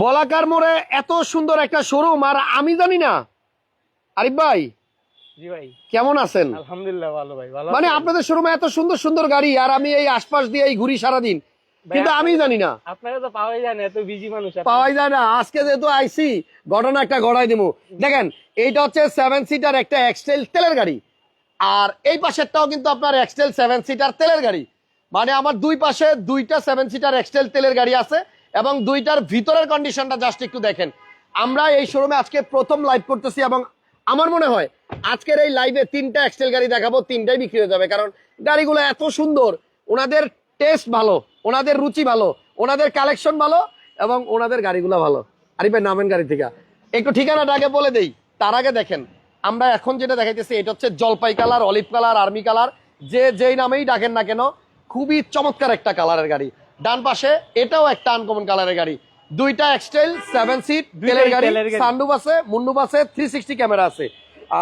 বলাকার মোড়ে এত সুন্দর একটা শোরুম আর আমি জানি না। আরিফ ভাই জি ভাই। কেমন আছেন? আলহামদুলিল্লাহ ভালো ভাই ভালো মানে আপনাদের শোরুমে এত সুন্দর সুন্দর গাড়ি আর আমি এই আশপাশ দিয়ে এই ঘুরি সারাদিন। কিন্তু আমি জানি না। আপনারা তো পাওয়াই যায় না এত বিজি মানুষ পাওয়াই যায় না। আজকে যেহেতু আইসি ঘটনা একটা গড়াই দেবো। দেখেন এইটা হচ্ছে সেভেন সিটার একটা এক্সটেল তেলের গাড়ি। আর এই পাশেরটাও কিন্তু আপনার এক্সটেল সেভেন সিটার তেলের গাড়ি। মানে আমার দুই পাশে দুইটা সেভেন সিটার এক্সটেল তেলের গাড়ি আছে। এবং দুইটার ভিতরের কন্ডিশনটা জাস্ট একটু দেখেন। আমরা এই শোরুমে আজকে প্রথম লাইভ করতেছি এবং আমার মনে হয় আজকের এই লাইভে তিনটা এক্সটেল গাড়ি দেখাবো, তিনটাই বিক্রি হয়ে যাবে। কারণ গাড়িগুলো এত সুন্দর, ওনাদের টেস্ট ভালো, ওনাদের রুচি ভালো, ওনাদের কালেকশন ভালো এবং ওনাদের গাড়িগুলো ভালো। আরে ভাই নামেন গাড়ি থেকে। একটু ঠিকানাটা আগে বলে দেই, তার আগে দেখেন। আমরা এখন যেটা দেখাইতেছি, এটা হচ্ছে জলপাই colour olive colour army colour, যে যেই নামেই ডাকেন না কেন, খুবই চমৎকার একটা কালারের গাড়ি। ডান পাশে এটাও একটা আনকমন কালারের গাড়ি। দুইটা এক্সটেল সেভেন সিট তেলের গাড়ি। সানরুফ আছে মুন্ডুপ আছে থ্রি সিক্সটি ক্যামেরা আছে।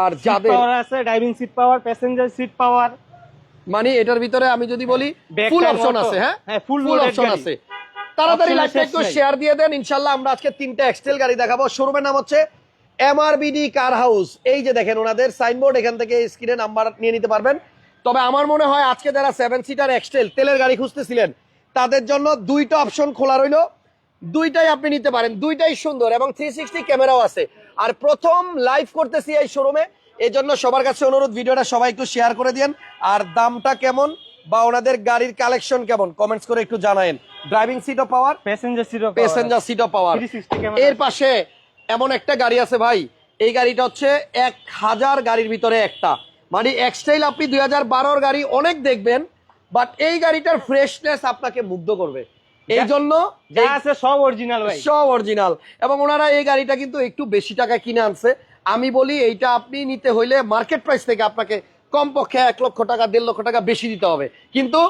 আর যাদের পাওয়ার আছে driving seat power passenger seat power মানে এটার ভিতরে আমি যদি বলি ফুল অপশন আছে হ্যাঁ? full ফুল অপশন আছে। তাড়াতাড়ি লাইভটা একটু শেয়ার দিয়ে দেন ইনশাল্লাহ আমরা আজকে তিনটা এক্সটেল গাড়ি দেখাবো। শোরুমের নাম হচ্ছে এমআরবিডি কার হাউস এই যে দেখেন ওনাদের সাইনবোর্ড এখান থেকে স্ক্রিনে নাম্বার নিয়ে নিতে পারবেন। তবে আমার মনে হয় আজকে যারা সেভেন সিটার এক্সটেল তেলের গাড়ি খুঁজতেছিলেন তাদের জন্য দুইটা অপশন খোলা রইল। দুইটাই আপনি নিতে পারেন দুইটাই সুন্দর এবং থ্রি সিক্সটি ক্যামেরাও আছে। আর প্রথম লাইভ করতেছি এই শোরুমে এই জন্য সবার কাছে অনুরোধ ভিডিওটা সবাই একটু শেয়ার করে দিন আর দামটা কেমন বা ওনাদের গাড়ির কালেকশন কেমন কমেন্টস করে একটু জানায়েন। ড্রাইভিং সিটও পাওয়ার প্যাসেঞ্জার সিট প্যাসেঞ্জার সিটও পাওয়ার 360 এর পাশে এমন একটা গাড়ি আছে ভাই এই গাড়িটা হচ্ছে এক হাজার গাড়ির ভিতরে একটা। মানে এক্সটাইল আপনি দুই হাজার বারোর গাড়ি অনেক দেখবেন বাট এই গাড়িটার ফ্রেশনেস আপনাকে মুগ্ধ করবে। এই জন্য যা আছে সব অরিজিনাল ভাই। সব অরিজিনাল এবং ওনারা এই গাড়িটা কিন্তু একটু বেশি টাকা কিনে আনছে। আমি বলি এইটা আপনি নিতে হইলে মার্কেট প্রাইস থেকে আপনাকে কমপক্ষে এক লক্ষ টাকা দেড় লক্ষ টাকা বেশি দিতে হবে। কিন্তু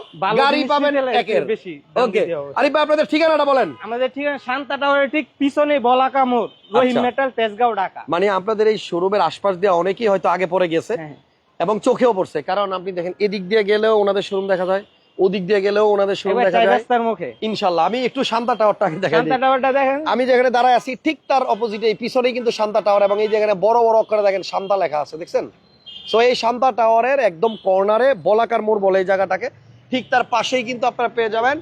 গাড়ি পাবেন একের। বেশি ওকে আরিফ ভাই আপনাদের ঠিকানাটা বলেন। আমাদের ঠিকানা শান্তা টাওয়ারের ঠিক পিছনে বলাকা মোড় রহিম আচ্ছা। মেটাল তেজগাঁও ঢাকা। মানে আপনাদের এই শোরুমের আশপাশ দিয়ে অনেকেই হয়তো আগে পরে গেছে। হ্যাঁ। এবং চোখেও পড়ছে। কারণ আপনি দেখেন এদিক দিয়ে গেলেও ওনাদের শোরুম দেখা যায় ওদিক দিয়ে গেলেও ওনাদের শোরুম দেখা যায়। রাস্তার মুখে। ইনশাল্লাহ আমি একটু শান্তা টাওয়ারটাকে দেখাই শান্তা টাওয়ারটা দেখেন। আমি যেখানে দাঁড়ায় আছি ঠিক তার অপোজিটে এই পিছনেই কিন্তু শান্তা টাওয়ার এবং এই যেখানে বড় বড় অক্ষরে দেখেন শান্তা লেখা আছে দেখছেন? সো এই শান্তা টাওয়ারের একদম কর্নারে বলাকার মোড় বলে এই জায়গাটাকে ঠিক তার পাশেই কিন্তু আপনারা পেয়ে যাবেন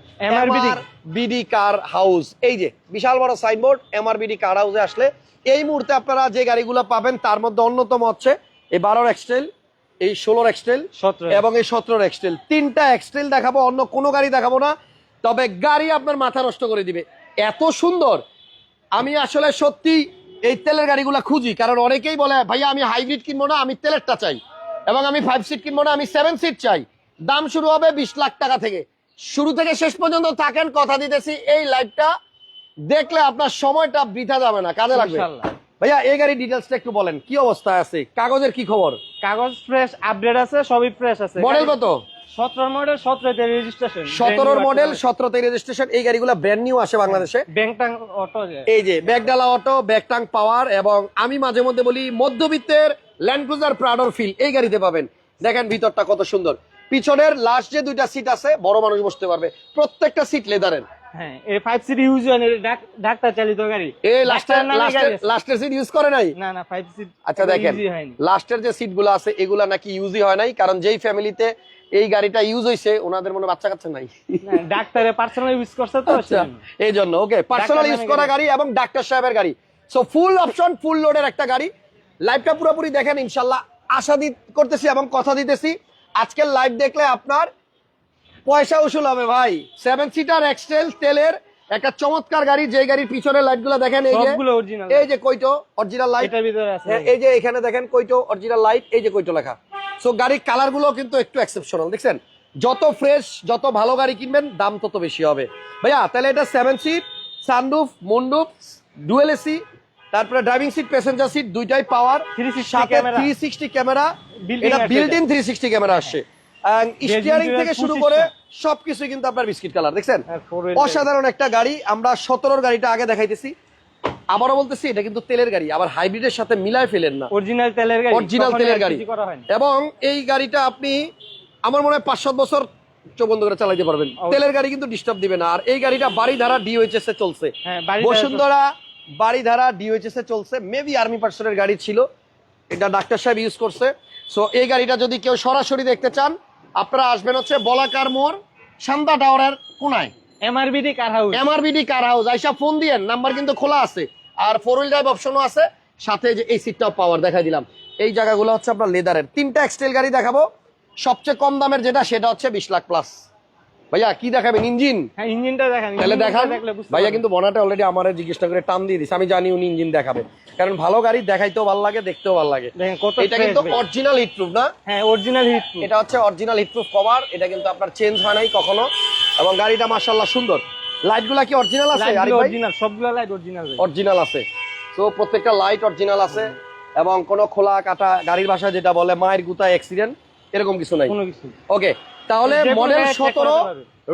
বিডি কার হাউস এই যে বিশাল বড় সাইনবোর্ড এমআরবিডি কার হাউসে আসলে এই মুহূর্তে আপনারা যে গাড়িগুলো পাবেন তার মধ্যে অন্যতম হচ্ছে এই বারোর এক্সটেল এই ষোলোর এক্সটেল এবং এই সতেরোর এক্সটেল তিনটা এক্সটেল দেখাবো অন্য কোনো গাড়ি দেখাবো না তবে গাড়ি আপনার মাথা নষ্ট করে দিবে। এত সুন্দর। আমি আসলে সত্যি এই তেলের গাড়িগুলো খুঁজি কারণ অনেকেই বলে ভাইয়া আমি হাইব্রিড কিনবো না আমি তেলেরটা চাই এবং আমি ফাইভ সিট কিনবো না আমি সেভেন সিট চাই। দাম শুরু হবে বিশ লাখ টাকা থেকে। শুরু থেকে শেষ পর্যন্ত থাকেন কথা দিতেছি এই লাইভটা দেখলে আপনার সময়টা বৃথা যাবে না কাজে লাগবে। ভাইয়া এই গাড়ির ডিটেলসটা একটু বলেন কি অবস্থা আছে? কাগজের কি খবর? কাগজ ফ্রেশ আপডেট আছে সবই ফ্রেশ আছে। মডেল কত? সতেরো মডেল সতেরোতে রেজিস্ট্রেশন সতেরোর মডেল সতেরোতে রেজিস্ট্রেশন এই গাড়িগুলো ব্র্যান্ড নিউ আসে বাংলাদেশে? ব্যাংটাং অটো এই যে ব্যাগডালা অটো ব্যাগটাং পাওয়ার এবং আমি মাঝে মধ্যে বলি মধ্যবিত্তের ল্যান্ড ক্রুজার প্রাডোর ফিল এই গাড়িতে পাবেন। দেখেন ভিতরটা কত সুন্দর। পিছনের লাস্ট যে দুইটা সিট আছে বড় মানুষ বসতে পারবে। প্রত্যেকটা সিট লেদারের হ্যাঁ এই ফাইভ সিট ইউজ হয় এটা ডাক্তার চালিত গাড়ি। এই লাস্টের লাস্টের গাড়ি আছে। লাস্টের সিট ইউজ করে নাই? না না ফাইভ সিট আচ্ছা দেখেন লাস্টের যে সিট আছে এগুলা নাকি ইউজই হয় নাই কারণ যেই ফ্যামিলিতে এই গাড়িটা ইউজ হয়েছে ওনাদের মনে বাচ্চা কাচ্চা নাই। ডাক্তারে পার্সোনাল ইউজ করছে তো এই জন্য ওকে পার্সোনাল ইউজ করা গাড়ি। এবং ডাক্তার সাহেবের গাড়ি। সো ফুল অপশন ফুল লোডের একটা গাড়ি। লাইভটা পুরোপুরি দেখেন ইনশাল্লাহ আশা করতেছি এবং কথা দিতেছি। আজকের লাইভ দেখলে আপনার পয়সা উসুল হবে ভাই। সেভেন সিটার এক্সটেল তেলের একটা চমৎকার গাড়ি যে গাড়ির পিছনের লাইটগুলো দেখেন এই যে এই যে কইটো অরিজিনাল লাইট হ্যাঁ, এই যে এখানে দেখেন কইটো অরিজিনাল লাইট এই যে কইটো লেখা। সো গাড়ির কালারগুলো কিন্তু একটু এক্সেপশনাল দেখছেন? যত ফ্রেশ যত ভালো গাড়ি কিনবেন দাম তত বেশি হবে। ভাইয়া তাহলে এটা seven seat sunroof moonroof dual AC তারপরে ড্রাইভিং সিট প্যাসেঞ্জার সিট দুইটাই পাওয়ার 360 সাথে থ্রি সিক্সটি ক্যামেরা এটা আছে built in three sixty camera আসছে। স্টিয়ারিং থেকে শুরু করে সবকিছু কিন্তু আপনার বিস্কিট কালার দেখছেন? হ্যাঁ। অসাধারণ একটা গাড়ি আমরা সতেরোর গাড়িটা আগে দেখাইতেছি। আবারও বলতেছি এটা কিন্তু তেলের গাড়ি আবার হাইব্রিডের সাথে মিলায় ফেলেন না। অরিজিনাল তেলের গাড়ি অরিজিনাল তেলের গাড়ি। এবং এই গাড়িটা আপনি আমার মনে হয় পাঁচ সাত বছর চোখ বন্ধ করে চালাইতে পারবেন। তেলের গাড়ি কিন্তু ডিস্টার্ব দিবে না। আর এই গাড়িটা ডিওএইচএস এ চলছে। হ্যাঁ বসুন্ধরা ডিওএইচএস এ চলছে। মেবি আর্মি পার্সনের গাড়ি ছিল। এটা ডাক্তার সাহেব ইউজ করছে। সো এই গাড়িটা যদি কেউ সরাসরি দেখতে চান আপনারা আসবেন হচ্ছে বলাকার মোড় শান্তা টাওয়ারের কোনায়। MRBD car house MRBD car house আইসা ফোন দিয়েন নাম্বার কিন্তু খোলা আছে। আর ফোর হুইল ড্রাইভ অপশনও আছে সাথে যে এই সিটটাও পাওয়ার দেখা দিলাম। এই জায়গাগুলো হচ্ছে আপনার লেদারের তিনটা এক্সটেল গাড়ি দেখাবো। সবচেয়ে কম দামের যেটা সেটা হচ্ছে বিশ লাখ প্লাস ভাইয়া কি দেখাবেন? ইঞ্জিন? হ্যাঁ ইঞ্জিনটা দেখেন তাহলে দেখান। ভাইয়া কিন্তু বনাটা অলরেডি আমার জিজ্ঞেস করে টান দিয়ে দিছে। আমি জানি উনি ইঞ্জিন দেখাবে। কারণ ভালো গাড়ি দেখাইতেও ভালো লাগে দেখতেও ভালো লাগে। এটা কিন্তু অরিজিনাল হিট প্রুফ না? হ্যাঁ অরিজিনাল হিট এটা হচ্ছে অরিজিনাল হিটপ্রুফ কভার এটা কিন্তু আপনার চেঞ্জ হয় নাই কখনো। এবং গাড়িটা মাশাআল্লাহ সুন্দর। লাইটগুলা কি অরিজিনাল আছে অরিজিনাল সবগুলো লাইট অরিজিনাল অরিজিনাল আছে। তো প্রত্যেকটা লাইট অরিজিনাল আছে। এবং কোনো খোলা কাটা গাড়ির ভাষায় যেটা বলে মায়ের গুতা অ্যাক্সিডেন্ট এরকম কিছু নাই। কোনো কিছু ওকে তাহলে মডেল সতেরো।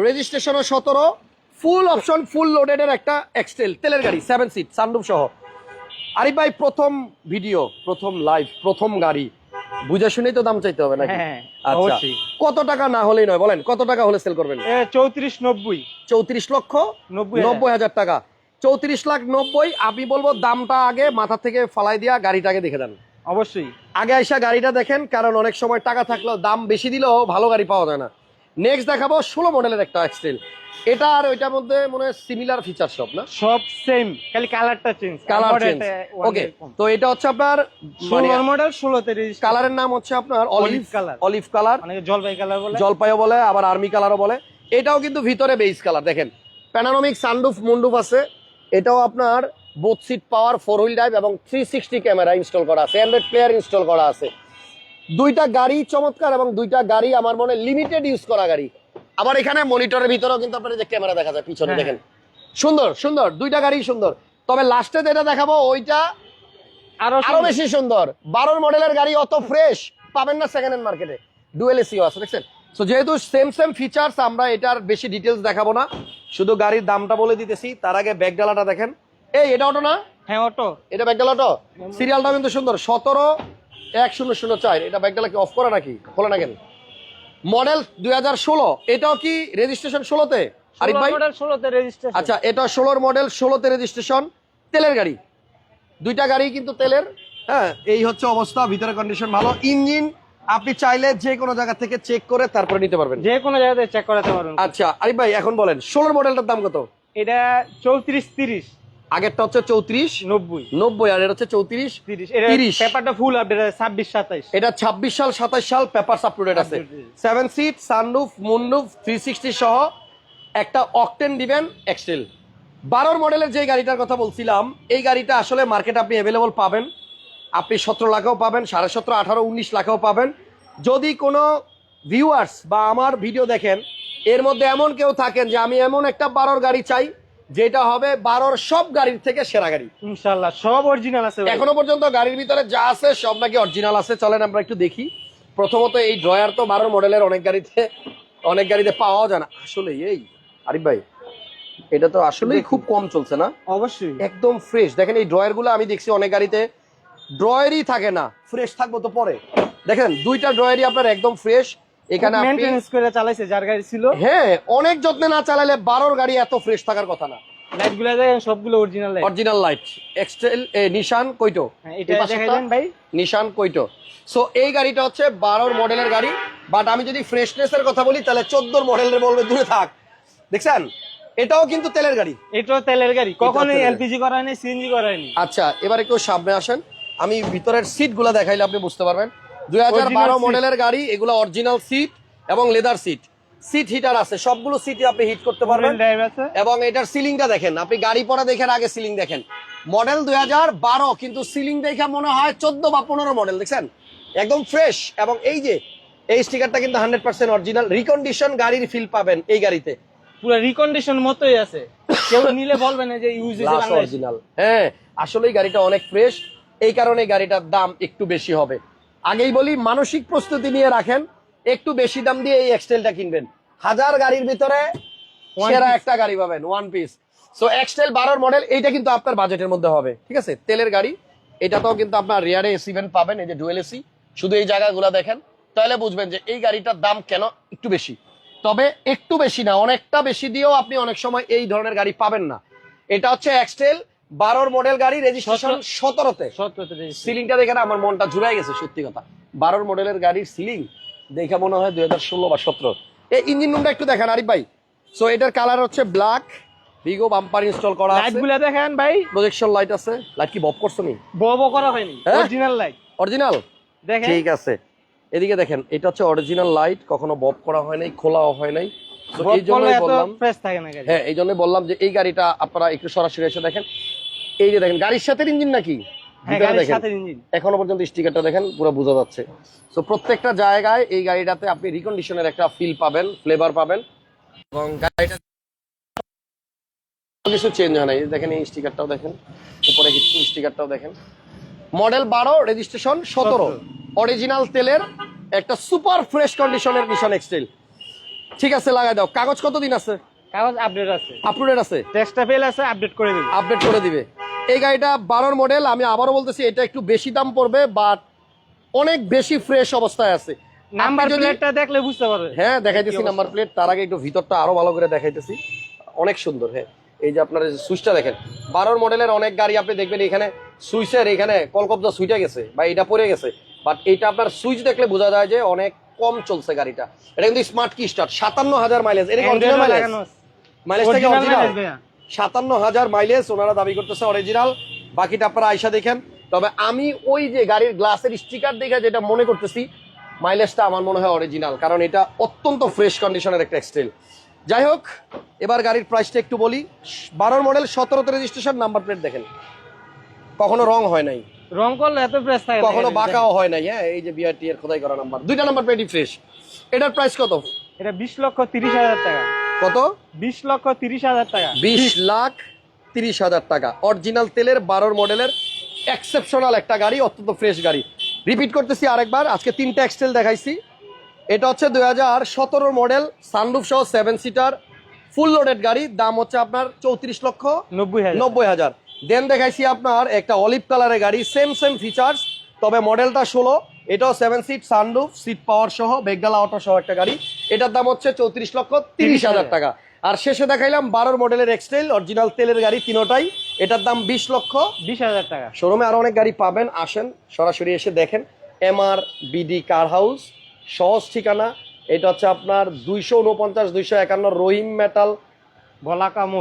রেজিস্ট্রেশনও সতেরো ফুল অপশন ফুল লোডেড এর একটা এক্সটেল তেলের গাড়ি সেভেন সিট সানরুফ সহ। আরিফ ভাই প্রথম ভিডিও প্রথম লাইভ প্রথম গাড়ি। বুঝে শুনেই তো দাম চাইতে হবে নাকি? হ্যাঁ আচ্ছা কত টাকা না হলেই নয় বলেন কত টাকা হলে সেল করবেন? চৌত্রিশ নব্বই। চৌত্রিশ লক্ষ নব্বই নব্বই হাজার টাকা। চৌত্রিশ লাখ নব্বই আমি বলব দামটা আগে মাথা থেকে ফালাই দিয়া গাড়িটাকে দেখে দেন। অবশ্যই। আগে আইসা গাড়িটা দেখেন কারণ অনেক সময় টাকা থাকলেও দাম বেশি দিলেও ভালো গাড়ি পাওয়া যায় না। নেক্সট দেখাবো ষোলো মডেলের একটা এক্সটেল এটা আর ওইটার মধ্যে মনে হয় সিমিলার ফিচার সব না? সব সেম খালি কালারটা চেঞ্জ কালার চেঞ্জ ওকে তো এটা হচ্ছে আপনার মানে ষোলোর মডেল ষোলোতে রেজিস্টার কালারের নাম হচ্ছে আপনার অলিভ কালার অলিভ কালার অনেকে জলপাই কালার বলে। জলপাইও বলে আবার আর্মি কালারও বলে। এটাও কিন্তু ভিতরে বেস কালার দেখেন। প্যানারোমিক সানরুফ মুন্ডুফ আছে। এটাও আপনার both seat power four wheel drive এবং থ্রি সিক্সটি ক্যামেরা ইনস্টল করা আছে অ্যান্ড্রয়েড প্লেয়ার ইনস্টল করা আছে। দুইটা গাড়ি চমৎকার এবং দুইটা গাড়ি আমার মনে লিমিটেড ইউজ করা গাড়ি। আবার এখানে মনিটরের ভিতরেও কিন্তু আপনার যে ক্যামেরা দেখা যায় পিছনে হ্যাঁ, দেখেন। সুন্দর সুন্দর দুইটা গাড়ি সুন্দর। তবে লাস্টে যেটা দেখাবো ওইটা আরও আরও বেশি সুন্দর। বারোর মডেলের গাড়ি অত ফ্রেশ পাবেন না সেকেন্ড হ্যান্ড মার্কেটে ডুয়েল এসিও আছে দেখছেন? সো যেহেতু সেম সেম ফিচার্স আমরা এটার বেশি ডিটেলস দেখাবো না। শুধু গাড়ির দামটা বলে দিতেছি তার আগে ব্যাগডালাটা দেখেন। এই এটা অটো না? হ্যাঁ অটো। এটা ব্যাগডালা অটো? সিরিয়ালটা কিন্তু সুন্দর। সতেরো এক শূন্য শূন্য চার। এটা ব্যাগডালা কি অফ করা নাকি? খোলা না কেন? মডেল দুই হাজার ষোলো। এটাও কি রেজিস্ট্রেশন ষোলোতে? আরিফ ভাই? ষোলোতে রেজিস্ট্রেশন আচ্ছা এটা ষোলোর মডেল ষোলোতে রেজিস্ট্রেশন তেলের গাড়ি। দুইটা গাড়ি কিন্তু তেলের। হ্যাঁ এই হচ্ছে অবস্থা। ভিতরে কন্ডিশন ভালো। ইঞ্জিন আপনি চাইলে যে কোনো জায়গা থেকে চেক করে তারপরে নিতে পারবেন। যে কোনো জায়গাতে চেক করাতে পারবেন। আচ্ছা আরিফ ভাই এখন বলেন ষোলোর মডেলটার দাম কত? এটা চৌত্রিশ তিরিশ। আগেরটা হচ্ছে চৌত্রিশ নব্বই। নব্বই আর এটা হচ্ছে চৌত্রিশ তিরিশ। পেপারটা ফুল আপডেট ছাব্বিশ সাতাইশ। এটা ছাব্বিশ সাল সাতাশ সাল পেপার আপলোডেড আছে। Seven seat sunroof moonroof three sixty সহ একটা অকটেন দিবেন এক্সটেল বারোর মডেলের যে গাড়িটার কথা বলছিলাম এই গাড়িটা আসলে মার্কেটে আপনি অ্যাভেলেবল পাবেন। আপনি সতেরো লাখেও পাবেন সাড়ে সতেরো আঠারো উনিশ লাখেও পাবেন। যদি কোনো ভিউয়ার্স বা আমার ভিডিও দেখেন এর মধ্যে এমন কেউ থাকেন যে আমি এমন একটা বারোর গাড়ি চাই যেটা হবে বারোর সব গাড়ির থেকে সেরা গাড়ি। ইনশাল্লাহ সব অরিজিনাল আছে এখনও পর্যন্ত গাড়ির ভিতরে যা আছে সব নাকি অরিজিনাল আছে। চলেন আমরা একটু দেখি। প্রথমত এই ড্রয়ার তো বারো মডেলের অনেক গাড়িতে অনেক গাড়িতে পাওয়া যায় না। আসলে এই আরিফ ভাই এটা তো আসলেই খুব কম চলছে না? অবশ্যই। একদম ফ্রেশ দেখেন এই ড্রয়ারগুলো আমি দেখছি অনেক গাড়িতে। ড্রয়ারই থাকে না ফ্রেশ থাকব তো পরে। দেখেন দুইটা ড্রয়ারই আপনার একদম ফ্রেশ এখানে আপনি মেনটেন্স করে চালাইছে যার গাড়ি ছিল। হ্যাঁ অনেক যত্নে না চালালে বারোর গাড়ি এত ফ্রেশ থাকার কথা না। লাইটগুলো দেখেন সবগুলো original light original light XTrail Nissan কইটো এটা এই পাশেরটা? দেখাই দেন ভাই। নিশান কৈটো সো এই গাড়িটা হচ্ছে বারোর মডেলের গাড়ি। বাট আমি যদি ফ্রেশনেস এর কথা বলি তাহলে চোদ্দোর মডেলের বলবে দূরে থাক। দেখছেন? এটাও কিন্তু তেলের গাড়ি। এটাও তেলের গাড়ি। কখনোই এলপিজি করা হয়নি সিএনজি করা হয়নি আচ্ছা এবার একটু সামনে আসেন। আমি ভিতরের সিটগুলা দেখাইলে আপনি বুঝতে পারবেন। দুই। মডেলের গাড়ি এগুলো অরিজিনাল সিট এবং লেদার সিট সিট হিটার আছে সবগুলো সিটই আপনি হিট করতে পারবেন। এবং এটার সিলিংটা দেখেন আপনি গাড়ি পরা দেখেন আগে সিলিং দেখেন। মডেল দুই হাজার বারো কিন্তু সিলিং দেখে মনে হয় চোদ্দ বা পনেরো মডেল দেখছেন? একদম ফ্রেশ এবং এই যে এই স্টিকারটা কিন্তু হান্ড্রেড পার্সেন্ট অরিজিনাল রিকন্ডিশন গাড়ির ফিল পাবেন এই গাড়িতে। পুরো রিকন্ডিশন মতোই আছে। কেউ নিলে বলবে না যে ইউজ অরিজিনাল হ্যাঁ আসলেই গাড়িটা অনেক ফ্রেশ এই কারণে গাড়িটার দাম একটু বেশি হবে। আগেই বলি মানসিক প্রস্তুতি নিয়ে রাখেন একটু বেশি দাম দিয়ে এই এক্সটেলটা কিনবেন। হাজার গাড়ির ভিতরে সেরা একটা গাড়ি পাবেন ওয়ান পিস সো এক্সটেল বারোর মডেল এইটা কিন্তু আপনার বাজেটের মধ্যে হবে ঠিক আছে? তেলের গাড়ি এটাতেও কিন্তু আপনার রিয়ারে এসি ভেন্ট পাবেন এই যে ডুয়েল এসি শুধু এই জায়গাগুলো দেখেন তাহলে বুঝবেন যে এই গাড়িটার দাম কেন একটু বেশি। তবে একটু বেশি না অনেকটা বেশি দিয়েও আপনি অনেক সময় এই ধরনের গাড়ি পাবেন না। এটা হচ্ছে এক্সটেল বারোর মডেল গাড়ি রেজিস্ট্রেশন সতেরোতে। সিলিংটা দেখে না আমার মনটা জুড়াই গেছে সত্যি কথা। বারোর মডেলের গাড়ির সিলিং দেখে মনে হয় দুই হাজার ষোলো বা সতেরো। এই ইঞ্জিন রুমটা একটু দেখেন আরিফ ভাই। সো এটার কালার হচ্ছে ব্ল্যাক ভিগো বাম্পার ইনস্টল করা লাইট আছে দেখেন ভাই। প্রজেকশন লাইট আছে। লাইট কি বব করছ নি? বব করা হয়নি হ্যাঁ? অরিজিনাল লাইট অরিজিনাল দেখেন। ঠিক আছে। এদিকে দেখেন এটা হচ্ছে অরিজিনাল লাইট কখনো বব করা হয় নাই খোলাও হয় নাই। এই জন্যই বললাম হ্যাঁ এই জন্যই বললাম যে এই গাড়িটা আপনারা একটু সরাসরি এসে দেখেন। এই যে দেখেন গাড়ির সাথে ইঞ্জিন নাকি? হ্যাঁ এখনও পর্যন্ত স্টিকারটা দেখেন পুরো বোঝা যাচ্ছে। তো প্রত্যেকটা জায়গায় এই গাড়িটাতে আপনি রিকন্ডিশনের একটা ফিল পাবেন ফ্লেভার পাবেন। এবং গাড়িটা কিছু চেঞ্জ হয় না। দেখেন এই স্টিকারটাও দেখেন উপরে কিছু স্টিকারটাও দেখেন। মডেল বারো রেজিস্ট্রেশন সতেরো। অরিজিনাল তেলের একটা সুপার ফ্রেশ কন্ডিশনের মিশন এক্সটেল ঠিক আছে লাগাই দাও। কাগজ কতদিন আছে? কাগজ আপডেট আছে। আপলোডেড আছে? টেক্সটটা ফেল আছে আপডেট করে দেবে। আপডেট করে দিবে। এই গাড়িটা বারোর মডেল আমি আবারও বলতেছি এটা একটু বেশি দাম পড়বে বাট অনেক বেশি ফ্রেশ অবস্থায় আছে। নাম্বার প্লেটটা দেখলে বুঝতে পারবে। হ্যাঁ দেখাইতেছি নাম্বার প্লেট তার আগে একটু ভিতরটা আরও ভালো করে দেখাইতেছি। অনেক সুন্দর হ্যাঁ। এই যে আপনার সুইচটা দেখেন বারোর মডেলের অনেক গাড়ি আপনি দেখবেন এখানে সুইচের এখানে কলকবজা সুইটা গেছে বা এটা পড়ে গেছে। বাট এইটা আপনার সুইচ দেখলে বোঝা যায় যে অনেক কম চলছে গাড়িটা। এটা কিন্তু স্মার্ট কি স্টার্ট সাতান্ন হাজার মাইলেজ এটা অরিজিনাল মাইলেজ মাইলেজটা কি অরিজিনাল। সাতান্ন হাজার মাইলেজ ওনারা দাবি করতেছে অরিজিনাল বাকিটা আপনারা আইসা দেখেন। তবে আমি ওই যে গাড়ির গ্লাসের স্টিকার দেখে যেটা মনে করতেছি মাইলেজটা আমার মনে হয় অরিজিনাল কারণ এটা অত্যন্ত ফ্রেশ কন্ডিশনের একটা এক্সটেল যাই হোক এবার গাড়ির প্রাইসটা একটু বলি। বারোর মডেল সতেরোতে রেজিস্ট্রেশন নাম্বার প্লেট দেখেন। কখনো রং হয় নাই। রং করলে এত ফ্রেশ থাকে কখনো। বাঁকাও হয় নাই হ্যাঁ? এই যে বিআরটি এর খোদাই করা নাম্বার দুইটা নাম্বার প্লেটই ফ্রেশ এটার প্রাইস কত? এটা বিশ লক্ষ তিরিশ হাজার টাকা। কত? বিশ লক্ষ তিরিশ হাজার টাকা। বিশ লাখ তিরিশ হাজার টাকা। অরিজিনাল তেলের বারোর মডেলের এক্সেপশনাল একটা গাড়ি অত্যন্ত ফ্রেশ গাড়ি। রিপিট করতেছি আরেকবার আজকে তিনটা এক্সটেল দেখাইছি। এটা হচ্ছে দুই হাজার সতেরো মডেল সানরুফ সহ সেভেন সিটার ফুল লোডেড গাড়ি দাম হচ্ছে আপনার চৌত্রিশ লক্ষ নব্বই নব্বই হাজার। দেন দেখাইছি আপনার একটা অলিভ কালারের গাড়ি সেম সেম ফিচার্স তবে মডেলটা ষোলো এটাও seven seat sunroof seat power সহ বেগডালা অটো সহ একটা গাড়ি। এটার দাম হচ্ছে চৌত্রিশ লক্ষ তিরিশ হাজার টাকা। আর শেষে দেখাইলাম বারোর মডেলের এক্সটেল অরিজিনাল তেলের গাড়ি তিনোটাই। এটার দাম বিশ লক্ষ বিশ হাজার টাকা। শোরুমে আরও অনেক গাড়ি পাবেন আসেন সরাসরি এসে দেখেন। এমআর বিডি কার হাউস সহজ ঠিকানা। এটা হচ্ছে আপনার দুইশো উনপঞ্চাশ দুইশো একান্ন রহিম মেটাল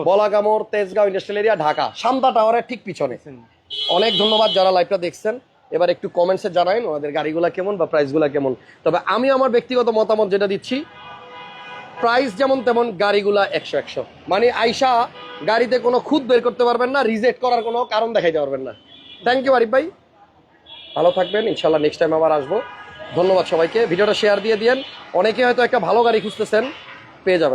বলা কামড় তেজগাঁও ইন্ডাস্ট্রিয়াল এরিয়া ঢাকা। সামদা টাওয়ারের ঠিক পিছনে। অনেক ধন্যবাদ যারা লাইভটা দেখছেন। এবার একটু কমেন্টসে জানাইন ওনাদের গাড়িগুলো কেমন বা প্রাইসগুলো কেমন। তবে আমি আমার ব্যক্তিগত মতামত যেটা দিচ্ছি প্রাইস যেমন তেমন গাড়িগুলা একশো একশো। মানে আইসা গাড়িতে কোনো খুদ বের করতে পারবেন না রিজেক্ট করার কোনো কারণ দেখাইতে পারবেন না। থ্যাংক ইউ আরিফ ভাই। ভালো থাকবেন ইনশাল্লাহ নেক্সট টাইম আবার আসব। ধন্যবাদ সবাইকে। ভিডিওটা শেয়ার দিয়ে দিয়েন। অনেকে হয়তো একটা ভালো গাড়ি খুঁজতেছেন, পেয়ে যাবেন।